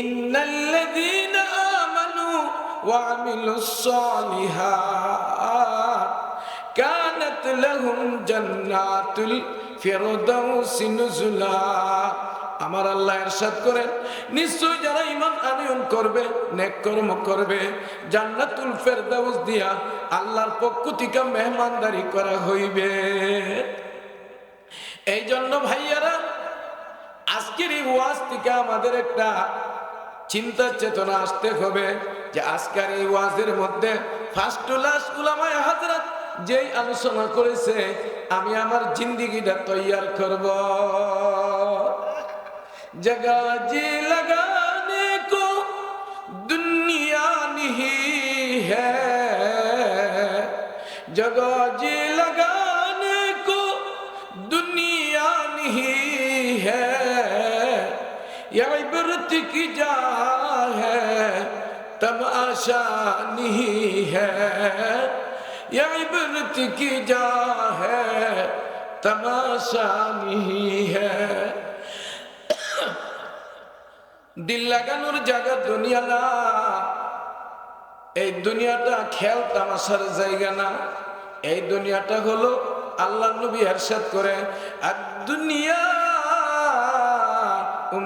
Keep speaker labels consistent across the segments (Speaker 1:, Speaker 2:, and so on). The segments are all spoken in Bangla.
Speaker 1: ইন্নাল্লাযীনা আমানু ওয়া আমিলুস সালিহাত কানাত লাহুম জান্নাতুল ফিরদাউসি আমার আল্লাহ এরশাদ করেন নিশ্চয় যারা ঈমান আনয়ন করবে নেক কর্ম করবে, জান্নাতুল ফেরদাউস দিয়া আল্লাহর পক্ষ থেকে মেহমানদারি করা হইবে। এই জন্য ভাইয়ারা, আজকের এই ওয়াজ থেকে আমাদের একটা চিন্তা চেতনা আসতে হবে যে আজকের এই ওয়াজের মধ্যে ফার্স্ট টু লাস্ট উলামায় হাজরাত যেই আলোচনা করেছে, আমি আমার জিন্দিগিটা তৈয়ার করব। জগা জি লাগানে কো দুনিয়া নিহি হ্যাঁ জগা জি লাগানে কো দুনিয়া নিহি হ্যাঁ ইবরত কি যা तमाशा नहीं है यह इबरत की जा है तमाशा नहीं है দিল লাগানোর জায়গা দুনিয়া না এই দুনিয়াটা খেল তামাশার জায়গা না এই দুনিয়াটা হলো আল্লাহ নবী এরশাদ করে আর দুনিয়া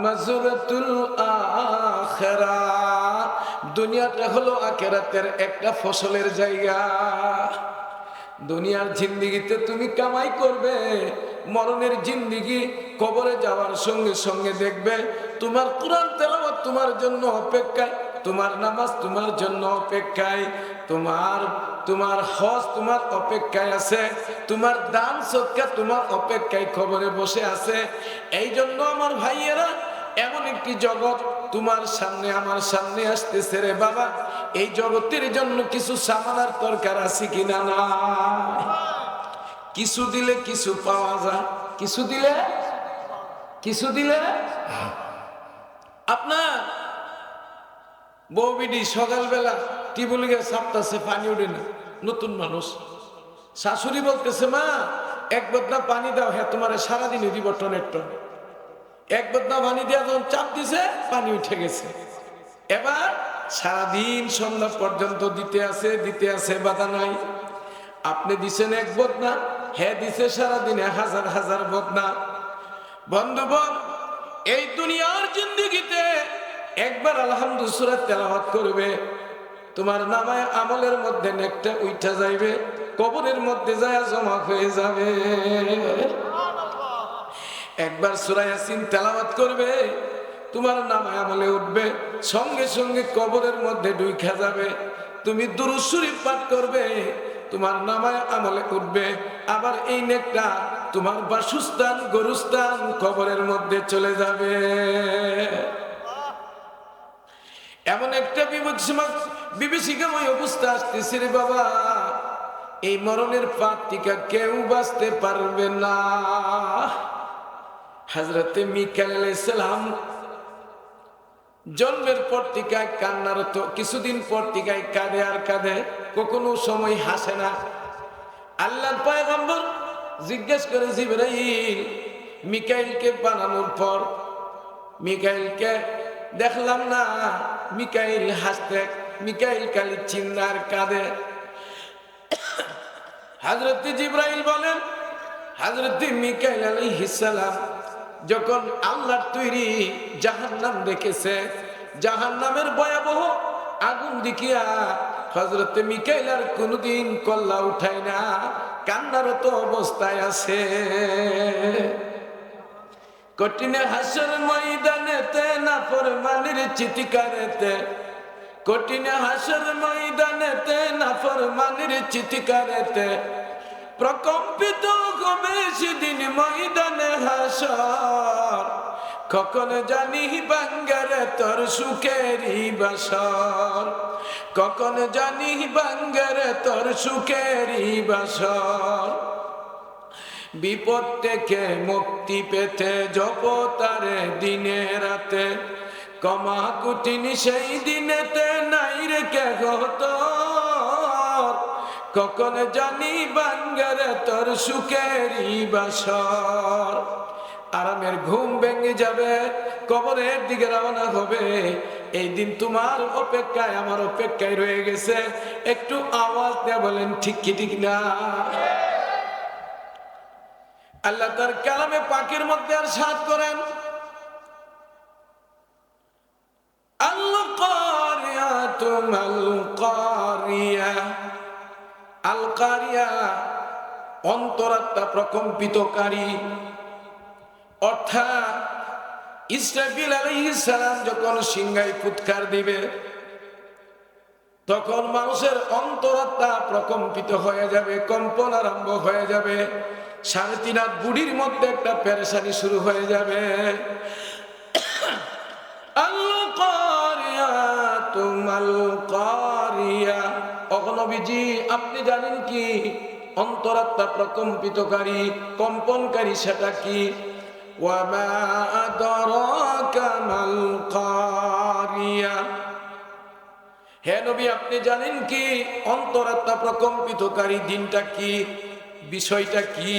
Speaker 1: মাজুরাতুল আখেরা দুনিয়াটা হলো আখেরাতের একটা ফসলের জায়গা। দুনিয়ার জিন্দিগিতে তুমি কামাই করবে, মরণের জিন্দিগি কবরে যাওয়ার সঙ্গে সঙ্গে দেখবে তোমার কোরআন তেলাওয়াত তোমার জন্য অপেক্ষায়, তোমার নামাজ তোমার জন্য অপেক্ষায়, তোমার তোমার হজ তোমার অপেক্ষায় আছে, তোমার দান সৎকা তোমার অপেক্ষায় খবরে বসে আছে। এই জন্য আমার ভাইয়েরা এমন একটি জগৎ তোমার সামনে, আমার সামনে আসতেছে রে বাবা। এই জগতের জন্য কিছু সামানার দরকার আছে কিনা না? কিছু দিলে কিছু পাওয়া যায়। কিছু দিলে? কিছু দিলে? আপনার বৌবিডি সকালবেলা কি টিবুলিগে সাপতাছে পানি উঠে না। নতুন মানুষ। শাশুড়ি বলতেছে, মা, এক বদনা পানি দাও হ্যাঁ তোমার সারাদিনই দিব টনের টন। এক বদনা পানি দেওয়া যখন চাপ দিছে, পানি উঠে গেছে। এবার সারাদিন সন্ধ্যা পর্যন্ত দিতে আছে দিতে আছে, বাধা নাই। আপনি দিছেন এক বদনা হ্যাঁ দিছে সারাদিনে হাজার হাজার বদনা। বন্ধুবন এই দুনিয়ার জিন্দগিতে একবার আলহামদুসুরা তেলাওয়াত করবে। তোমার নামায় আমলের মধ্যে নেকটা উঠা যাইবে, কবরের মধ্যে যায় জমা হয়ে যাবে। একবার সুরায়াসিন তেলাওয়াত করবে, তোমার নামায় আমলে উঠবে, সঙ্গে সঙ্গে কবরের মধ্যে ডুইখা যাবে, তুমি দুরুসুরি পাঠ করবে, তোমার নামায় আমলে উঠবে, আবার এই নেকটা তোমার বাসুস্থান, গরুস্থান কবরের মধ্যে চলে যাবে। এমন একটা বিভীষিকাময় অবস্থা আসতেছে রে বাবা। এই মরণের পাত টিকা কেউ বাঁচতে পারবে না। হাজরতে মিকাল সালাম জন্মের পর টিকায় কান্নার তো কিছুদিন পর টিকায় কাঁদে আর কাঁদে, কখনো সময় হাসে না। আল্লাহর পয়গম্বর জিজ্ঞেস করে, জিবরাইল, মিকাইলকে বানানোর পর মিকাইলকে দেখলাম না, মিকাইল হাসতে, মিকাইল কালি চিন্নার কাঁদে। হাজরত জিব্রাইল বলেন হাজরত মিকাইল আলাইহিস সালাম যখন আল্লাহর তৈরি জাহান্নাম দেখেছে, জাহান্নামের ভয়াবহ আগুন দেখিয়া হজরত মিকাইল আর কোনদিন কল্লা উঠায় না কান্নারত অবস্থায় আছে। কঠিনে হাসর ময়দানেতে না ফরমানির চিৎকারেতে, কঠিনে হাসর ময়দানেতে না ফরমানির চিৎকারেতে প্রকম্পিত হবে সেদিন ময়দানে হাসর। কখন জানি বাঙ্গারে তোর সুখেরই বাসর। কখন জানি বাঙ্গারে তোর সুখেরই বাসর। বিপদ থেকে মুক্তি পেতে জপতারে দিনে রাতে। কমা কুটিন সেই দিনেতে নাই রেখে গত কখন জানি বাঙ্গারে তোর সুখেরই বাসর। আরামের ঘুম ভেঙে যাবে, কবরের দিকে রওনা হবে। এই দিন তোমার অপেক্ষায়, আমার অপেক্ষায় রয়ে গেছে। একটু আওয়াজ দেয়া বলেন, ঠিক কি, ঠিক না? আল্লাহ তার কালামে পাখির মধ্যে আর সাত করেন। আল্লাহ কারিয়াতু আল কারিয়া অন্তরাত্মা প্রকম্পিতকারী। অর্থাৎ ইসরাফিল সালাম যখন সিংহায় ফুৎকার দিবে, তখন মানুষের অন্তরাত্মা প্রকম্পিত হয়ে যাবে, কম্পন আরম্ভ হয়ে যাবে হাত বুড়ির মধ্যে একটা পেরেশানি শুরু হয়ে যাবে। আল কারিয়াতু মাল কারিয়া অগনবীজি আপনি জানেন কি? অন্তরাত্মা প্রকম্পিতকারী, কম্পনকারী সেটা কি? হে নবী, আপনি জানেন কি? অন্তরাত্মা প্রকম্পিতকারী দিনটা কি? বিষয়টা কি?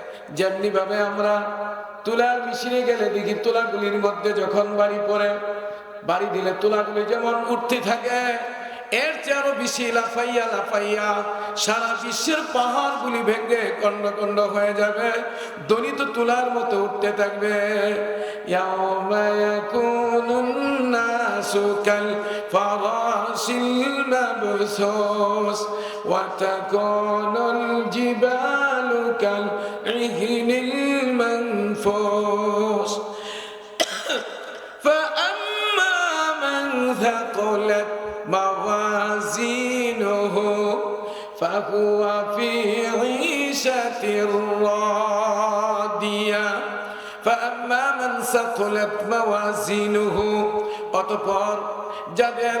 Speaker 1: যেমনিভাবে আমরা তুলার মেশিনে গেলে দেখি তুলাগুলির মধ্যে যখন বাড়ি পড়ে, বাড়ি দিলে তুলাগুলি যেমন উঠতে থাকে, এর চেয়ে আরও বেশি লাফাইয়া লাফাইয়া সারা বিশ্বের পাহাড়গুলি ভেঙে কন্ড কন্ড হয়ে যাবে দনিত তুলার মতো উঠতে থাকবে। সুকাল কাল كالعهن المنفوش فأما من ثقلت موازينه فهو في عيشة راضية فأما من ثقلت موازينه অতঃপর যাদের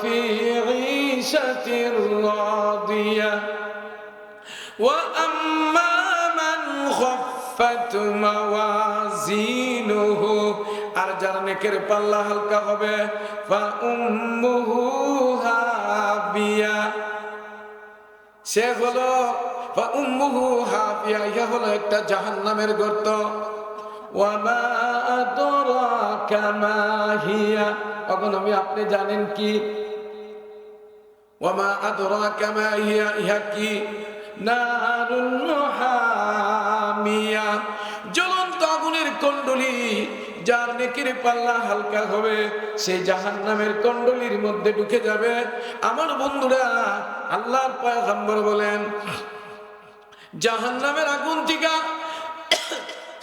Speaker 1: ফি ঈশাতির রাদিয়া ওয়া আম্মা মান খাফফাত মাওয়াজিনুহু আর যার নেকের পাল্লা হালকা হবে সে হলো হাবিয়া, ইহা হলো একটা জাহান্নামের গর্ত। ওয়ামা আদরাকা মা এখন আমি আপনি জানেন কি? ওয়ামা আদরাকা মা হিয়া ইহা কি? নারুন জ্বলন্ত আগুনের কণ্ডলী, যার নেকির পাল্লা হালকা হবে জাহান নামের মধ্যে ঢুকে যাবে। আমার বন্ধুরা, আল্লাহর পয়গম্বর বলেন জাহান নামের আগুন থেকে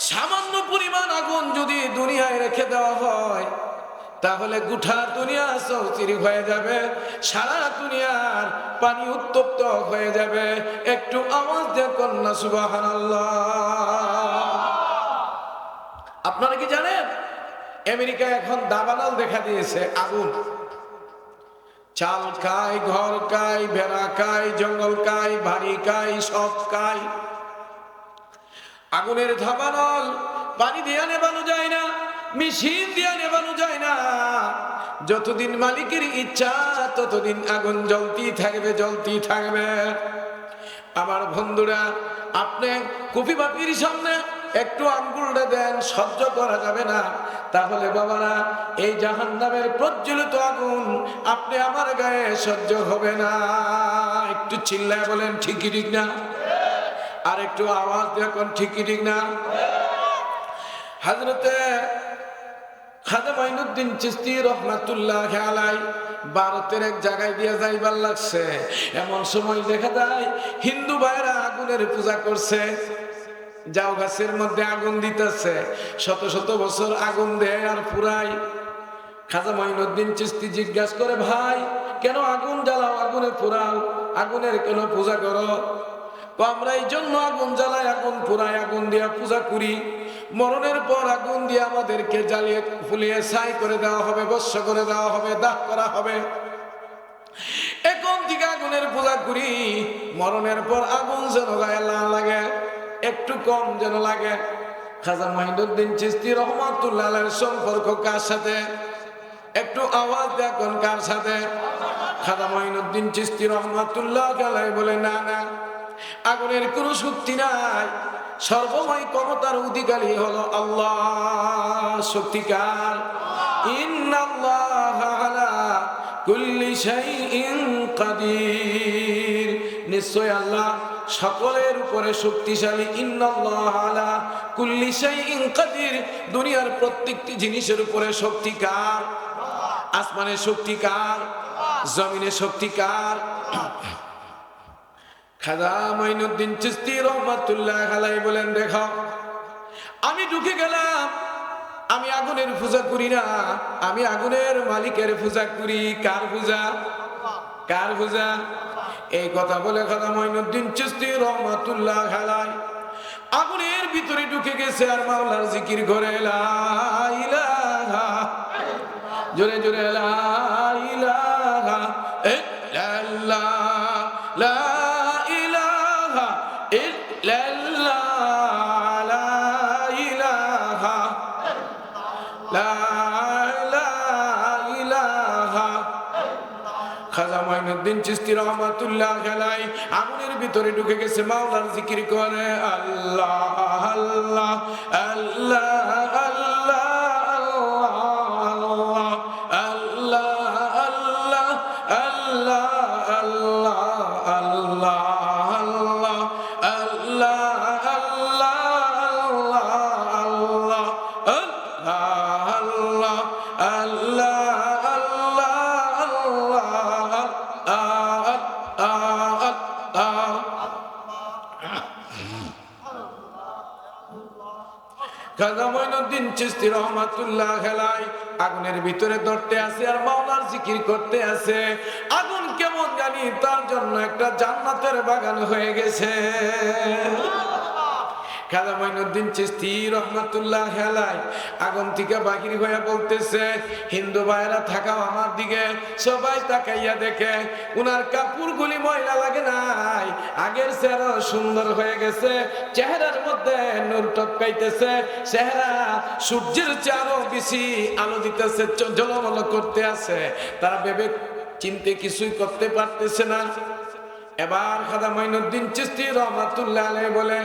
Speaker 1: সামান্য পরিমাণ আগুন যদি দুনিয়ায় রেখে দেওয়া হয় তাহলে গুঠা দুনিয়া চৌচিরি হয়ে যাবে, সারা দুনিয়ার পানি উত্তপ্ত হয়ে যাবে। একটু আওয়াজ দিয়ে কন্যা সুবাহান আপনারা কি জানেন? আমেরিকা এখন দাবানাল দেখা দিয়েছে, আগুন। চাল খায়, ঘর খায়, ভেড়া খায়, জঙ্গল খায়, বাড়ি খায়, সব খায়। আগুনের ধাবানল পানি দিয়ে নেবানো যায় না। মেশিন দিয়ে নেবানো যায় না। যতদিন মালিকের ইচ্ছা, ততদিন আগুন জ্বলতেই থাকবে জ্বলতেই থাকবে। আমার বন্ধুরা, আপনি কুপি বাপির সামনে একটু আঙ্গুলটা দেন, সহ্য করা যাবে না। তাহলে বাবারা, এই জাহান নামের প্রজ্বলিত আগুন আপনি আমার গায়ে সহ্য হবে না। একটু চিল্লায় বলেন, ঠিকই ঠিক না? আর একটু আওয়াজ দেখুন ঠিকই ঠিক না? হাজরতে খাদে মাইনুদ্দিন চিস্তি রহমাতুল্লাহ আলাই ভারতের এক জায়গায় দিয়ে যাইবার লাগছে। এমন সময় দেখা যায়, হিন্দু ভাইরা আগুনের পূজা করছে। যাও গাছের মধ্যে আগুন দিতেছে। শত শত বছর আগুন দেয় আর পুরাই। খাজা মাইনুদ্দিন চিস্তি জিজ্ঞাসা করে, ভাই, কেন আগুন জ্বালাও? আগুনে পুরাও আগুনের কেন পূজা করো? আমরা এই জন্য আগুন জ্বালাই, আগুন পুরাই আগুন দিয়া পূজা করি। মরণের পর আগুন দিয়ে আমাদেরকে জ্বালিয়ে, ফুলিয়ে ছাই করে দেওয়া হবে, বস্য করে দেওয়া হবে, দাহ করা হবে। এখন থেকে আগুনের পূজা করি মরণের পর আগুন যেন গায়ে না লাগে, একটু কম যেন লাগে। খাজা মাহিদুদ্দিন চিস্তি রহমাতুল্লাহ সম্পর্ক কার সাথে? একটু আওয়াজ দেখুন কার সাথে? খাজা মাহিনুদ্দিন চিস্তি রহমাতুল্লাহ বলে, না না, আগুনের কোনো শক্তি নাই। সর্বময় ক্ষমতার অধিকারী হলো আল্লাহ। শক্তিকার নিশ্চয় আল্লাহ সকলের উপরে শক্তিশালী। ইন্নাল্লাহ আলা কুল্লি শাইইন কাদির। দুনিয়ার প্রত্যেকটি জিনিসের উপরে শক্তিকার। আসমানের শক্তিকার। জমিনের শক্তিকার। খাজা মাইনুদ্দিন চিস্তি রহমাতুল্লাহ খালাই বলেন, দেখো, আমি ঢুকে গেলাম, আমি আগুনের পূজা করি না, আমি আগুনের মালিকের পূজা করি। কার পূজা? কার পূজা? এই কথা বলে খাজা মাইনুদ্দিন চিস্তি রহমাতুল্লাহ খালাই আগুনের ভিতরে ঢুকে গেছে আর মাওলার জিকির করে জোরে জোরে, লা খাজা মাইনুদ্দিন চিস্তি রহমাতুল্লাহ খেলাই আগুনের ভিতরে ঢুকে গেছে মাওলার জিকির করে আল্লাহ আল্লাহ আল্লাহ। চিস্তি রহমাতুল্লাহ খেলায় আগুনের ভিতরে ধরতে আছে আর মাওলার জিকির করতে আছে আগুন কেমন জানি তার জন্য একটা জান্নাতের বাগান হয়ে গেছে। খাজা মঈনুদ্দিন চিস্তি রহমাতুল্লাহ হেলাই আগুন থেকে বাহির হয়ে বলতেছে, হিন্দু ভাইরা থাকাও আমার দিকে, সবাই তাকাইয়া দেখে, উনার কাপড়গুলি ময়লা লাগে নাই, আগের চেহারা সুন্দর হয়ে গেছে, চেহারার মধ্যে নূর টপকাইতেছে, চেহারা সূর্যের চেহারও বেশি আলো দিতেছে জলমল করতে আছে। তারা ভেবে, চিনতে কিছুই করতে পারতেছে না। এবার খাদা মাইনুদ্দিন চিস্তি রহমাতুল্লাহ আলাই বলে,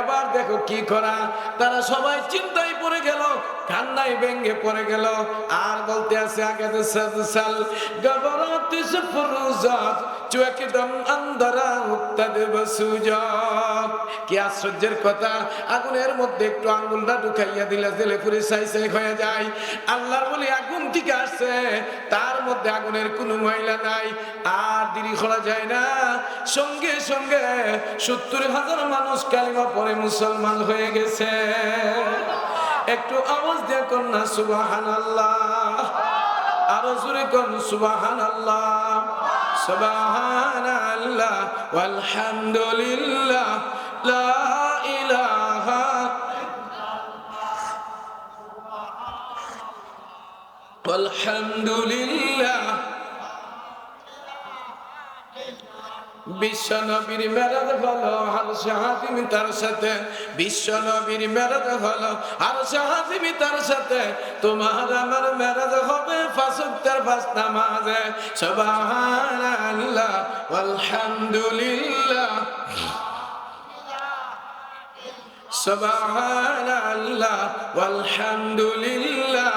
Speaker 1: এবার দেখো কি করা। তারা সবাই চিন্তায় পড়ে গেল, কান্নায় ব্যঙ্গে পড়ে গেল। আর বলতে আছে, আগে সাল, গবরতি সুফরুজাত, চুয়াকিদম আন্দারা উত্তাদে বসুজাত। কি আশ্চর্যের কথা, আগুনের মধ্যে একটু আঙ্গুলটা ঢুকাইয়া দিলে দিলে পুরে সাই সাই হয়ে যায়। আল্লাহর বলি আগুন থেকে আসছে, তার মধ্যে আগুনের কোনো মহিলা নাই, আর দেরি করা যায় না। সঙ্গে সঙ্গে সত্তর হাজার মানুষ কালিমা পরে মুসলমান হয়ে গেছে একটু আওয়াজ দিয়ে কন্যা সুবাহান আল্লাহ আরো জোরে কন সুবাহান আল্লাহ সুবাহান আল্লাহ আলহামদুলিল্লাহ লা ইলাহা والحمد لله বিশ্ব নবীর মেরাজ হলো আর শাহাদিমি তার সাথে। বিশ্ব নবীর মেরাজ হলো আর শাহাদিমি তার সাথে। তোমার আমার মেরাজ হবে ফাসুক্তার ফাস নামাজে। সুবহানাল্লাহ, আলহামদুলিল্লাহ। সুবহানাল্লাহ, আলহামদুলিল্লাহ।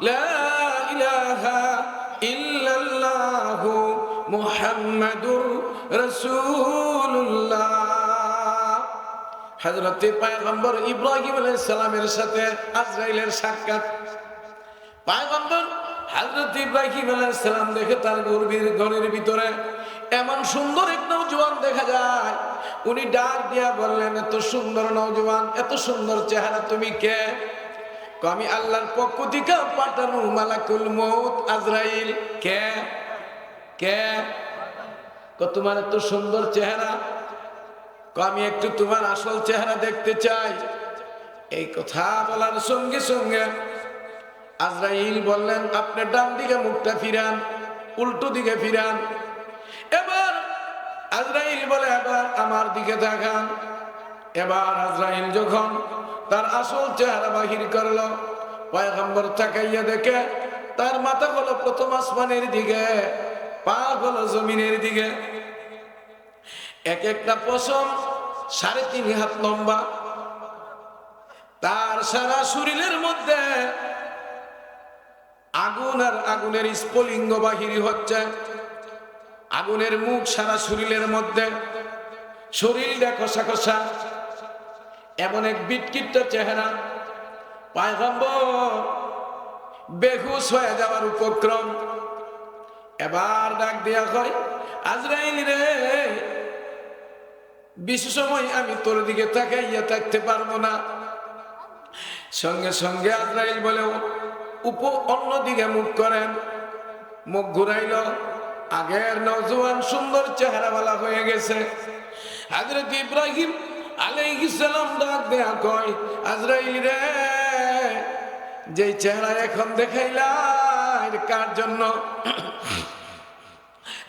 Speaker 1: لا মুহাম্মাদুর রাসূলুল্লাহ। হযরতে পয়গম্বর ইব্রাহিম আলাইহিস সালামের সাথে আজরাইলের সাক্ষাৎ। পয়গম্বর হযরত ইব্রাহিম আলাইহিস সালাম দেখে তার গর্ভীর ঘরের ভিতরে এমন সুন্দর এক নওজোয়ান দেখা যায়। উনি ডাক দিয়া বললেন, এত সুন্দর নওজোয়ান, এত সুন্দর চেহারা, তুমি কে? আমি আল্লাহর পক্ষ থেকে পাঠানো মালাকুল মৌত আজরাইল। কে? কে? তোমার এত সুন্দর চেহারা। আমি একটু তোমার আসল চেহারা দেখতে চাই। এই কথা বলার সঙ্গে সঙ্গে আজরাইল বললেন, আপনি ডান দিকে মুখটা ফিরান, উল্টো দিকে ফিরান। এবার আজরাইল বলে, এবার আমার দিকে তাকান। এবার আজরাইল যখন তার আসল চেহারা বাহির করল, পয়গম্বর তাকাইয়া দেখে, তার মাথা হলো প্রথম আসমানের দিকে। পা হলো জমিনের দিকে। এক একটা পশম সাড়ে তিন হাত লম্বা। তার সারা শরীরের মধ্যে আগুন আর আগুনের স্ফলিঙ্গ বাহির হচ্ছে। আগুনের মুখ সারা শরীরের মধ্যে। শরীরটা কষা কষা। এমন এক বিটকিটটা চেহারা। পায়গম্বর বেহুশ হয়ে যাওয়ার উপক্রম। এবার ডাক দেয়া হয় আজরাইল রে, বেশি সময় আমি তোর দিকে তাকাইয়া থাকতে পারব না। সঙ্গে সঙ্গে আজরাইল বলে, উপ অন্য দিকে মুখ করেন। মুখ ঘুরাইল, আগের নজওয়ান সুন্দর চেহারাওয়ালা হয়ে গেছে। হযরত ইব্রাহিম আলাইহিস সালাম ডাক দেয়া কয়, আজরাইল রে যে চেহারা এখন দেখাইলা কার জন্য?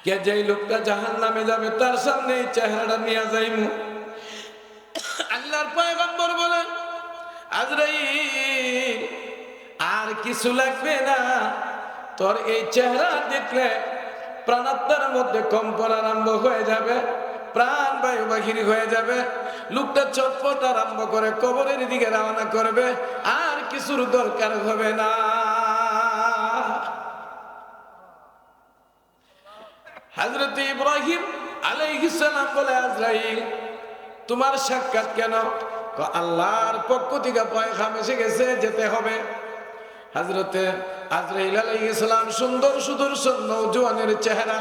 Speaker 1: কে যেই লোকটা জাহান নামে যাবে, তার সামনে এই চেহারাটা নিয়ে যাইমু। আল্লাহর পয়গম্বর বলেন আজরাইল, আর কিছু লাগবে না। তোর এই চেহারা দেখলে প্রাণাত্মার মধ্যে কম্পন আরম্ভ হয়ে যাবে, প্রাণ বায়ু বাহির হয়ে যাবে। লোকটা চটপট আরম্ভ করে কবরের দিকে রওনা করবে, আর কিছুর দরকার হবে না। হজরত ইব্রাহিম আলাইহিস সালাম বলে, আজরাইল, তোমার সাক্ষাৎ কেন? আল্লাহর পক্ষ থেকে পয়গাম এসে গেছে, যেতে হবে। হজরতে আজরাইল আলাইহিস সালাম সুন্দর সুদর্শন নৌজওয়ানের চেহারা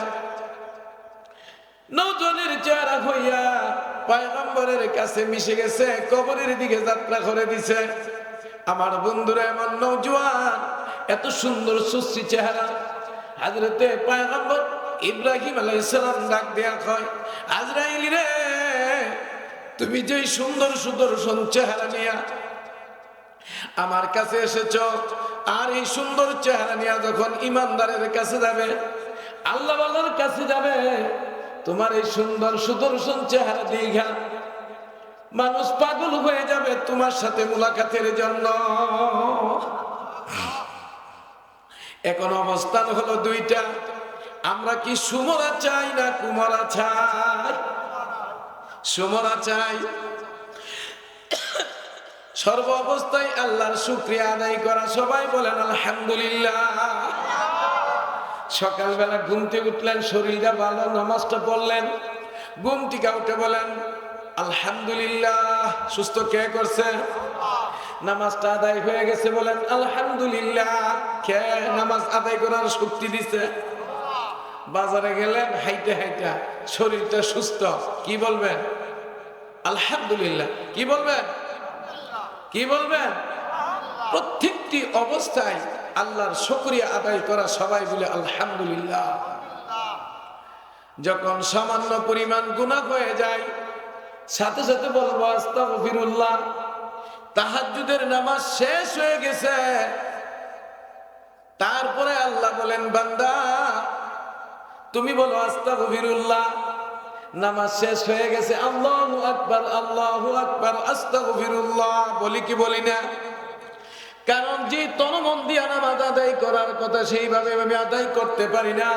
Speaker 1: নৌজনের চেহারা হইয়া পয়গম্বরের কাছে মিশে গেছে, কবরের দিকে যাত্রা করে দিছে। আমার বন্ধুরা, এমন নৌজওয়ান এত সুন্দর সুশ্রী চেহারা। হাজরতে পয়গম্বর ইব্রাহিম আলাইসালাম ডাক দেয়া কয়, আজরাইল রে, তুমি যে সুন্দর সুদর্শন চেহারা নিয়া আমার কাছে এসেছ, আর এই সুন্দর চেহারা নিয়ে যখন ইমানদারের কাছে যাবে, আল্লাহ কাছে যাবে, তোমার এই সুন্দর সুদর্শন চেহারা দীঘা মানুষ পাগল হয়ে যাবে তোমার সাথে মুলাকাতের জন্য। এখন অবস্থান হলো দুইটা। আমরা কি সুমরা চাই না কুমরা চাই? সুমরা চাই। সর্ব অবস্থায় আল্লাহর শুক্রিয়া আদায় করা সবাই বলেন, আলহামদুলিল্লাহ। সকালবেলা ঘুমতে উঠলেন, শরীরটা ভালো, নামাজটা পড়লেন। ঘুম থেকে উঠে বলেন, আলহামদুলিল্লাহ। সুস্থ কে করছে? নামাজটা আদায় হয়ে গেছে বলেন, আলহামদুলিল্লাহ। কে নামাজ আদায় করার শক্তি দিছে? বাজারে গেলেন, হাইটে হাইটা, শরীরটা সুস্থ। কি বলবেন? আলহামদুলিল্লাহ। কি বলবেন? কি বলবেন? প্রত্যেকটি অবস্থায় আল্লাহর শুকরিয়া আদায় করা সবাই বলে আলহামদুলিল্লাহ। যখন সামান্য পরিমাণ গুণা হয়ে যায়, সাথে সাথে বলব, আস্তাগফিরুল্লাহ, তাহাজ্জুদের নামাজ শেষ হয়ে গেছে। তারপরে আল্লাহ বলেন, বান্দা তুমি বলো, আস্তাগফিরুল্লাহ। নামাজ শেষ হয়ে গেছে, আল্লাহু আকবার আল্লাহু আকবার, আস্তাগফিরুল্লাহ। বলি কি বলি না? কারণ যে তনমন দিয়া নামাজ আদায় করার কথা সেইভাবে আমি আদায় করতে পারি না।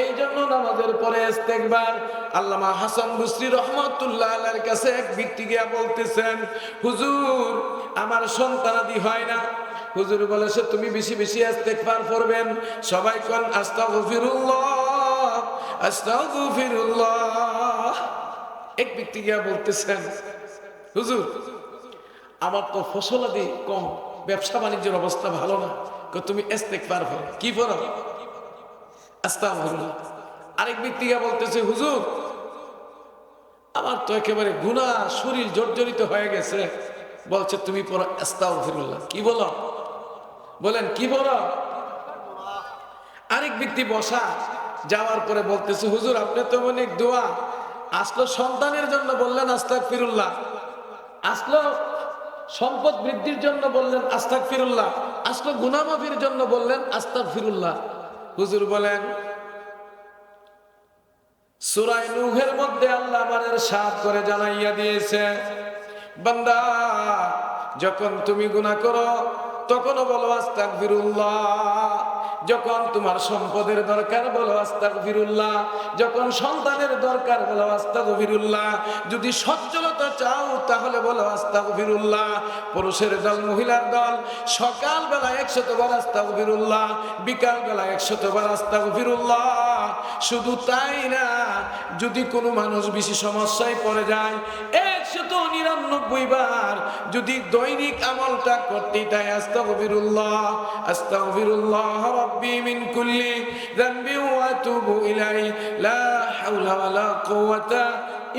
Speaker 1: এই জন্য নামাজের পরে ইস্তেকবার আল্লামা হাসান বুসরি রহমতুল্লাহ আল্লাহর কাছে এক ব্যক্তি গিয়া বলতেছেন, হুজুর, আমার সন্তানাদি হয় না। হুজুর বলেছে তুমি বেশি বেশি ইস্তেকবার করবেন? সবাই কোন, আস্তাগফিরুল্লাহ। এক ব্যক্তি গিয়া বলতেছেন, হুজুর, আমার তো ফসল ফসলাদি কম, ব্যবসা বাণিজ্যের অবস্থা ভালো না। তুমি পার কি আরেক ব্যক্তিকে বলতেছে, হুজুর, আমার তো একেবারে গুণা শরীর জর্জরিত হয়ে গেছে। বলছে, তুমি পড়ো আস্তাগফিরুল্লাহ। কি বলো? বলেন, কি বলো? আরেক ব্যক্তি বসা যাওয়ার পরে বলতেছে, হুজুর, আপনি তো অনেক দোয়া। আসলো সন্তানের জন্য বললেন আস্তাক ফিরুল্লাহ আসলো সম্পদ বৃদ্ধির জন্য বললেন আস্তাক ফিরুল্লাহ আসলো গুনামাফির জন্য বললেন আস্তাক ফিরুল্লাহ হুজুর বলেন সুরাই নুহের মধ্যে আল্লাহ আমাদের সাথ করে জানাইয়া দিয়েছে, বান্দা, যখন তুমি গুনাহ করো, তখনও বলো আস্তাক ফিরুল্লাহ যখন তোমার সম্পদের দরকার বলো আস্তাক ফিরুল্লাহ যখন সন্তানের দরকার বলো আস্তাক ফিরুল্লাহ যদি সচ্ছলতা চাও তাহলে বলো আস্তাক ফিরুল্লাহ পুরুষের দল, মহিলার দল সকাল বেলা একশত বার আস্তাক ফিরুল্লাহ বিকাল বেলা একশত বার আস্তাক ফিরুল্লাহ শুধু তাই না, যদি কোনো মানুষ বেশি সমস্যায় পড়ে যায় একশত নিরানব্বই বার যদি দৈনিক আমলটা করতে তাই আস্তাগফিরুল্লাহ আস্তাগফিরুল্লাহ রাব্বি মিন কুল্লি যামবি ওয়া আতুবু ইলাই লা হাওলা ওয়ালা কুওয়াতা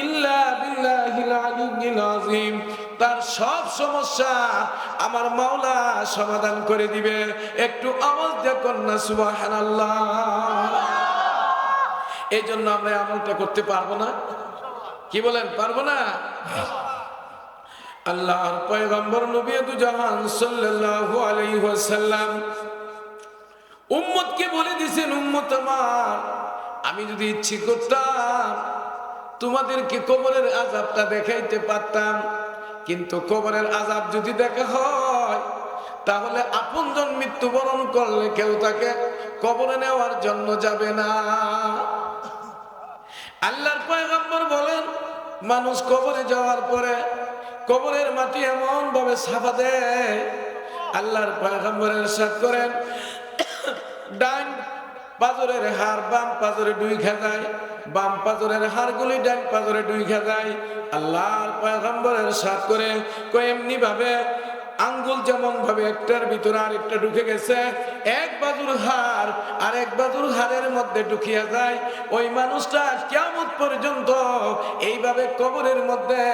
Speaker 1: ইল্লা বিল্লাহিল আলিয়্যিল আযীম। তার সব সমস্যা আমার মাওলা সমাধান করে দিবে। একটু আওয়াজ দিয়ে কন্যা সুবহানাল্লাহ। এই জন্য আমরা আমলটা করতে পারব না। কি বলেন, পারব না? আল্লাহর পয়গম্বর নবী জাহান সাল্লাল্লাহু আলাইহি ওয়াসাল্লাম উম্মতকে বলে দিয়েছেন, উম্মত আমার, আমি যদি ইচ্ছে করতাম, তোমাদেরকে কবরের আযাবটা দেখাইতে পারতাম, কিন্তু কবরের আযাব যদি দেখা হয়, তাহলে আপনজন মৃত্যুবরণ করলে কেউ তাকে কবরে নেওয়ার জন্য যাবে না। আল্লাহর পয়গম্বর বলেন মানুষ কবরে যাওয়ার পরে কবরের মাটি এমন ভাবে সাফা দেয়, আল্লাহর পয়গম্বরের সাথ করেন ডান পাজরের হার বাম পাজরে দুই খেজায়, বাম পাজরের হারগুলি ডান পাজরে দুই খেজায়, আল্লাহর পয়গম্বরের সাথ করে এমনি ভাবে আঙ্গুল যেমন ভাবে একটার ভিতরে আরেকটা ঢুকে গেছে, এক বাজুর হার আর এক বাজুর হারের মধ্যে ঢুকিয়া যায়, ওই মানুষটা কেমন পর্যন্ত এইভাবে কবরের মধ্যে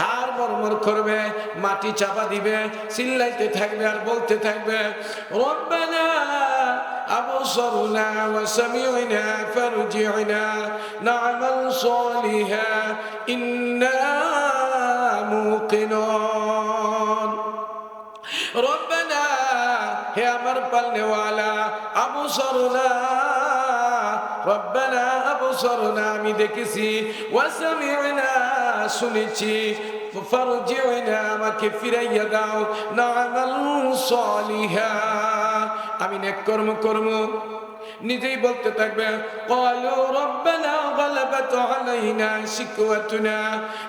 Speaker 1: হার মরমর করবে মাটি চাপা দিবে চিল্লাইতে থাকবে আর বলতে থাকবে রব্বানা أبصرنا وسمعنا فارجعنا نعمل صالحا إنا موقنون রব্বানা হে আমার পালনেওয়ালা আবসরনা রব্বানা আবসরনা আমি দেখেছি ওয়াসামিনা শুনেছি ফারজিনা আমাকে ফিরাইয়া দাও নামাল সলিহা আমি নেক কর্ম কর্ম নিজেই বলতে থাকবে قالوا ربنا غلبت علينا شكوتنا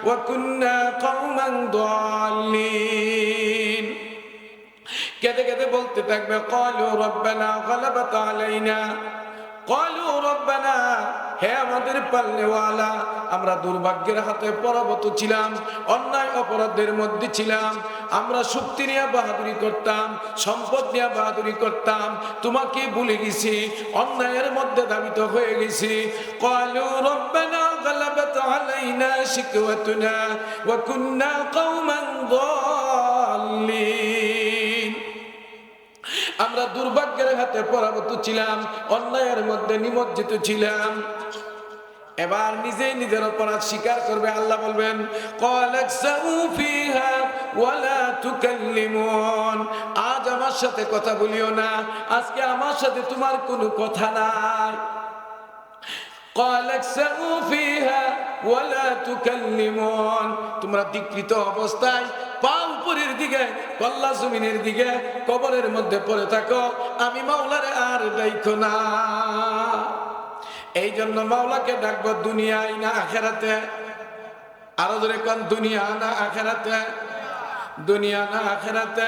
Speaker 1: وكنا قوما ضالين কেঁদে কেঁদে বলতে থাকবে কলু রব্বানা গলাবাত আলাইনা কলু রব্বানা হে আমাদের পাল্লেওয়ালা আমরা দুর্ভাগ্যের হাতে পরাবত ছিলাম অন্যায় অপরাধের মধ্যে ছিলাম আমরা শক্তি নিয়ে বাহাদুরি করতাম সম্পদ নিয়ে বাহাদুরি করতাম তোমাকে ভুলে গেছি অন্যায়ের মধ্যে দাবিত হয়ে গেছি কলু রব্বানা গলাবাত আলাইনা শিকওয়াতুনা ওয়া কুন্না কওমান ضالين আমরা দুর্ভাগ্যের হাতে পরাভূত ছিলাম, অন্যায়ের মধ্যে নিমজ্জিত ছিলাম। এবার নিজে নিজের অপরাধ স্বীকার করবে, আল্লাহ বলবেন আজ আমার সাথে কথা বলিও না, আজকে আমার সাথে তোমার কোনো কথা নাই। তোমরা বিকৃত অবস্থায় পা উপরের দিকে কল্লা জমিনের দিকে, কবরের মধ্যে পড়ে থাকো। আমি মাওলারে আর ডাইখো না। এই জন্য মাওলাকে ডাকবো দুনিয়ায় না আখেরাতে। আরও ধরে কোন, দুনিয়া না আখেরাতে। দুনিয়া না আখেরাতে।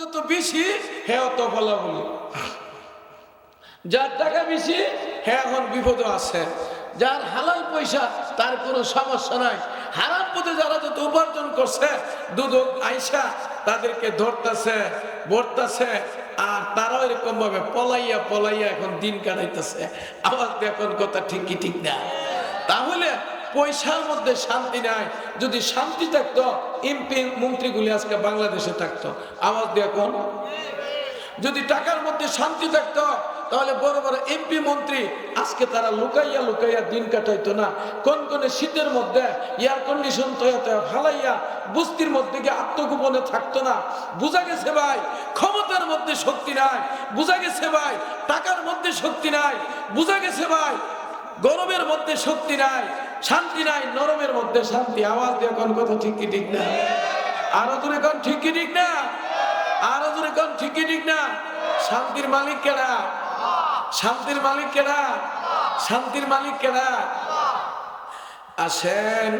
Speaker 1: যত বেশি, হে অত বলি। যার টাকা বেশি হ্যাঁ এখন বিপদ আছে। যার হালাল পয়সা, তার কোনো সমস্যা নাই। হারাম পথে যারা যত উপার্জন করছে, দুদক আইসা তাদেরকে ধরতেছে ভরতেছে আর তারাও এরকম ভাবে পলাইয়া পলাইয়া এখন দিন কাটাইতেছে। আবার এখন কথা ঠিকই ঠিক না? তাহলে পয়সার মধ্যে শান্তি নাই। যদি শান্তি থাকতো, এমপি মন্ত্রীগুলি আজকে বাংলাদেশে থাকতো। আওয়াজ দিয়ে কোন যদি টাকার মধ্যে শান্তি থাকতো, তাহলে বড় বড় এমপি মন্ত্রী আজকে তারা লুকাইয়া লুকাইয়া দিন কাটাইতো না। কোন কোন শীতের মধ্যে এয়ার কন্ডিশন তৈয়া তৈয়া ফালাইয়া বস্তির মধ্যে গিয়ে আত্মগোপনে থাকতো না। বুঝা গেছে ভাই, ক্ষমতার মধ্যে শক্তি নাই। বুঝা গেছে ভাই, টাকার মধ্যে শক্তি নাই। বুঝা গেছে ভাই, গরমের মধ্যে শক্তি নাই, শান্তি নাই, নরমের মধ্যে শান্তি। আওয়াজ দিয়ে কোন কথা ঠিক কি ঠিক না? আরও দূরে কোন ঠিক কি ঠিক না? আরও দূরে কোন ঠিকই ঠিক না। শান্তির মালিক কেনা শান্তির মালিক কেনা শান্তির মালিক কেনা আসেন।